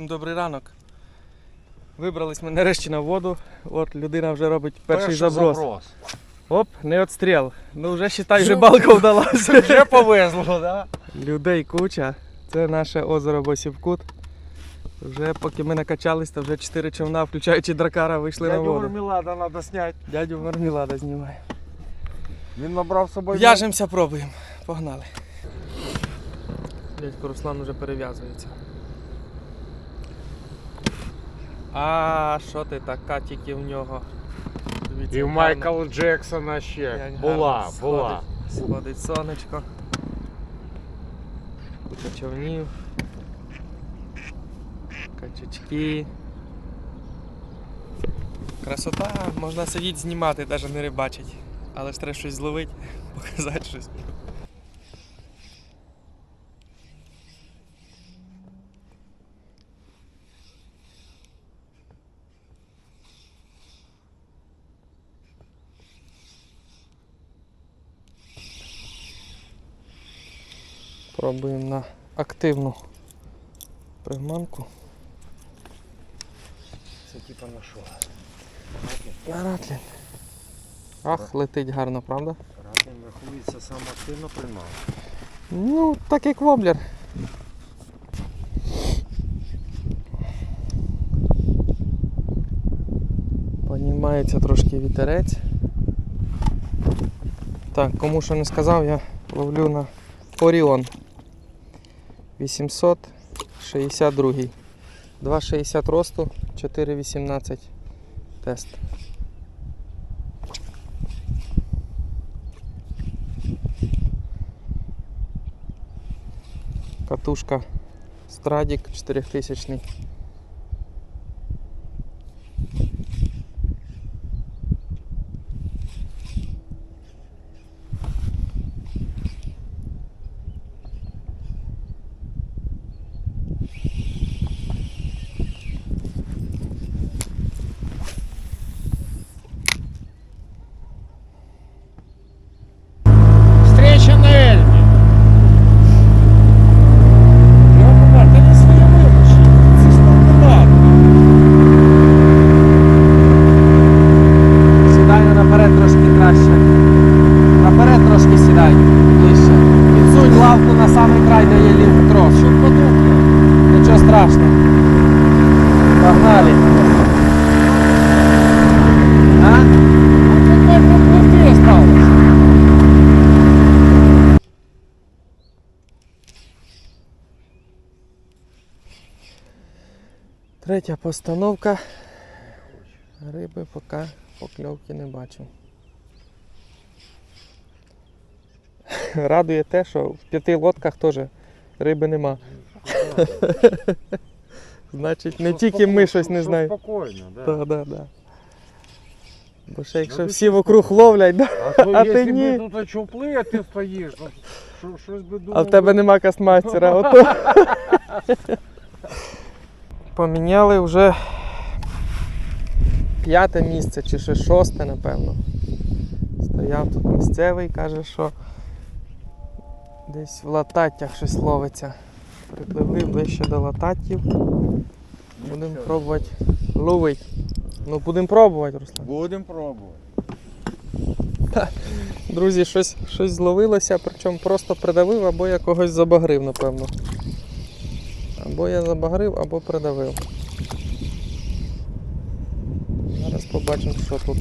Всім добрий ранок. Вибрались ми нарешті на воду. От людина вже робить перший, заброс. Оп, не отстріл. Ну вже считай, рибалка вдалася. Вже повезло, да? Людей куча. Це наше озеро Босівкут. Вже поки ми накачались, то вже 4 човна, включаючи дракара, вийшли на Дядю воду. Мармелада треба зняти. Дядю Мармелада знімає. Він набрав з собою. В'яжемося, пробуємо. Погнали. Дядько Руслан вже перев'язується. А що ти така тільки в нього? Дивіться, І в. Майкла Джексона Як ще. гарно Була, сходить- була. Сходить сонечко. Куча човнів. Качечки. Красота, можна сидіти знімати, навіть не рибачить. Але ж треба щось зловити, показати щось. Пробуємо на активну приманку. Це типа на що? На ратлін. Ах, летить гарно, правда? Ратлін рахується сам активно приймав. Ну, так як воблер. Понімається трошки вітерець. Так, кому що не сказав, я ловлю на Оріон 862. 2,60 росту, 4,18 тест. Катушка Страдик 4000. Встреча на Ельмі. Леопард, та не своє вилучі. Це ж стандартно. Сідай наперед трошки краще. Наперед трошки сідай ближче. Підсунь лавку на самий край, де є лівий трос. Що подобно? Нічого страшного. Погнали. А? А тепер на плоти осталось. Третя постановка. Риби поки покльовки не бачу. Радує те, що в п'яти лодках теж риби нема. Значить, не тільки ми щось не знаємо. Спокійно, да. Так, так, так. Бо ще якщо Ну, всі вокруг ловлять, да? А то А ти якщо ні. би тут чупли, а ти стоїш, то що, щось би думав. а в тебе нема кастмастера. Ото. Поміняли вже п'яте місце чи ще шосте, напевно. Стояв тут місцевий, каже, що десь в лататтях щось ловиться. Припливли ближче до лататтів. Будемо пробувати ловити. Ну будемо пробувати, Руслан. Будемо пробувати. Друзі, щось, щось зловилося, причому просто придавив, або я когось забагрив, напевно. Або я забагрив, або придавив. Зараз побачимо, що тут.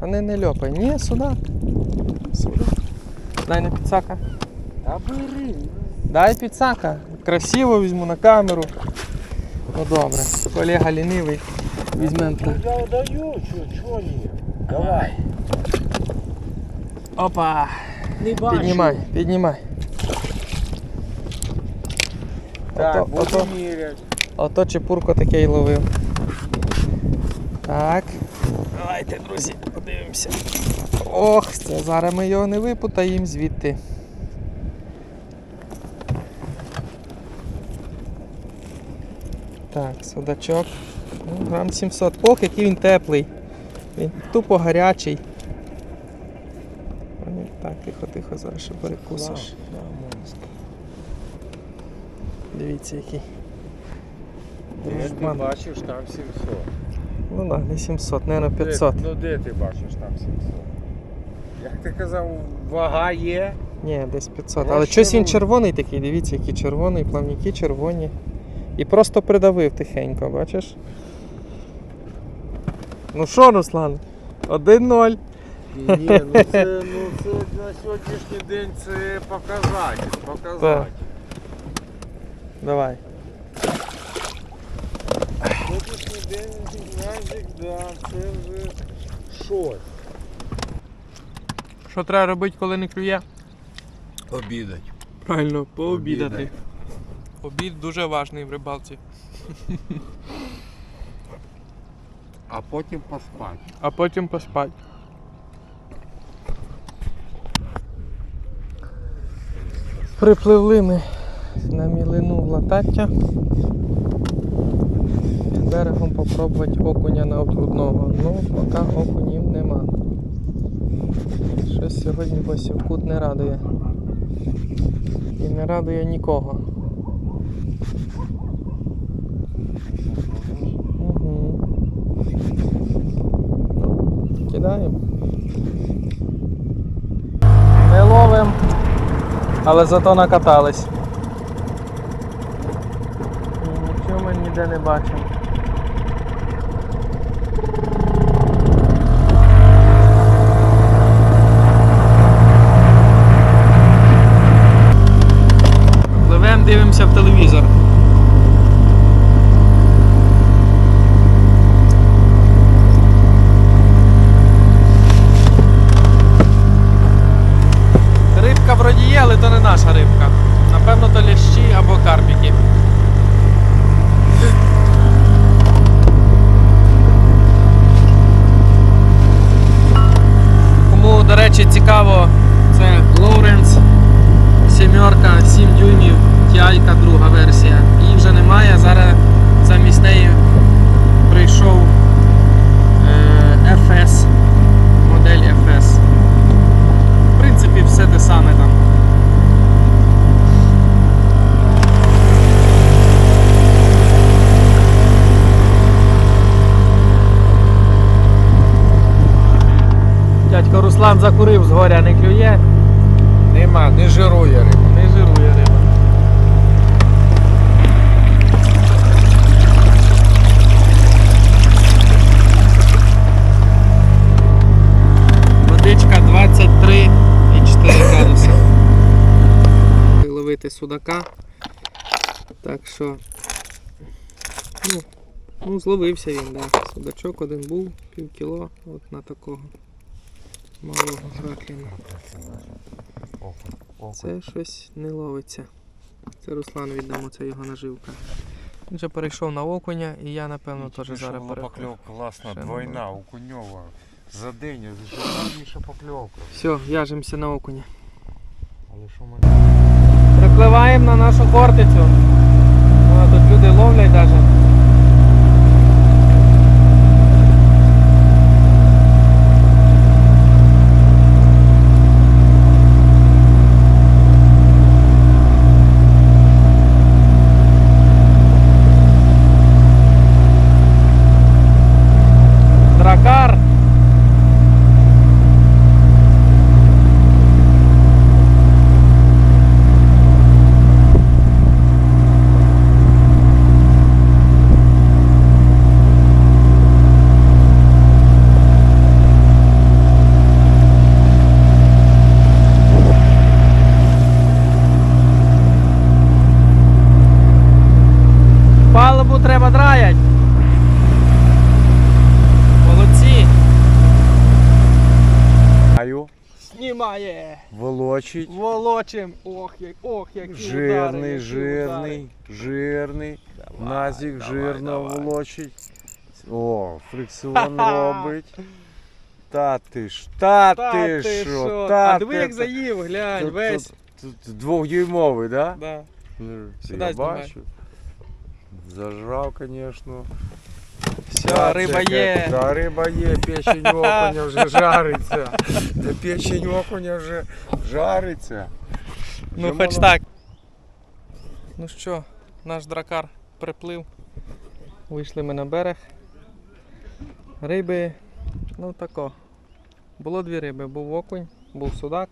Та не, не льопай. Ні, судак. Судак. Дай на підсака. Та бери. Дай підсака. Красиво візьму на камеру. Ну добре. Колега лінивий. Візьмемо. Я даю, чо, чо ні? Давай. Опа! Не бачу. Піднімай, піднімай. Так, Ото- ото. міряти. Ото чепурко таке й ловив. Так. Давайте, друзі, подивимося. Ох, це зараз ми його не випутаємо звідти. Так, судачок. Ну, грам 700. Ох, який він теплий. Він тупо гарячий. Так, тихо, тихо, зараз ще перекусиш. Дивіться який. Де ти Жбан. бачиш там 700? Ну так, не 700, не на Де- 500. ну де ти бачиш там 700? Як ти казав, вага є? Ні, десь 500. Я Але щось він ну- червоний такий, дивіться, який червоний, плавники червоні. І просто придавив тихенько, бачиш? Ну що, Руслан? 1-0. Ні, ну це, ну це на сьогоднішній день це показатель. Показатель. Давай. Сьогоднішній день Назік, да, це вже щось. Що треба робити, коли не клює? Обідать. Правильно, пообідати. Обід дуже важний в рибалці. А потім поспати. А потім поспати. Припливли ми на мілину в латаття. Берегом попробувати окуня на одного. Ну, поки окунів нема. Щось сьогодні Босівкут не радує. І не радує нікого. Угу. Кидаємо. Не ловим, але зато накатались. І Нічого ми ніде не бачив. Пливем, дивимося в телевізор. Рибка вроді є, але то не наша рибка. Напевно, то лящі або карпіки. Кому, до речі, цікаво, це Лоуренс сімерка 7 дюймів, TI-ка друга версія. Її вже немає. Зараз Дядько закурив з горя, не клює, Нема, не жирує риба. не жирує риба. Водичка 23,4 градуси. Ловити судака. Так що. Ну, ну зловився він, да. Судачок один був, пів кіло, от на такого малого кракліна. Це щось не ловиться. Це Руслан віддамо, це його наживка. Він вже перейшов на окуня і я напевно теж зараз покльовка класна, Ще двойна, окуньова. За день, це гарніша покльовка. Все, в'яжемося на окуня. Але що мене? Припливаємо на нашу хортицю. О, тут люди ловлять навіть. Знімає. волочить. Волочим. Ох, як, ох, як Жирний, жирний, жирний. Назік жирно волочить. О, фрикціон робить. Та ти ж, та, ти що, що? та А диви, ти як заїв, глянь, Тут- весь. тут- тут Двохдюймовий, да? Да. Ну, Сюди Я знімай. бачу. Зажрав, звісно. Та, риба є. Та риба є, печень окуня вже жариться. Та печень окуня вже жариться. Ну Вже хоч воно- так. Ну що, наш дракар приплив. Вийшли ми на берег. Риби, ну тако. Було дві риби, був окунь, був судак.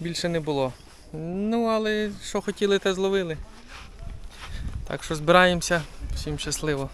Більше не було. Ну, але що хотіли, те зловили. Так що збираємося. Всім щасливо.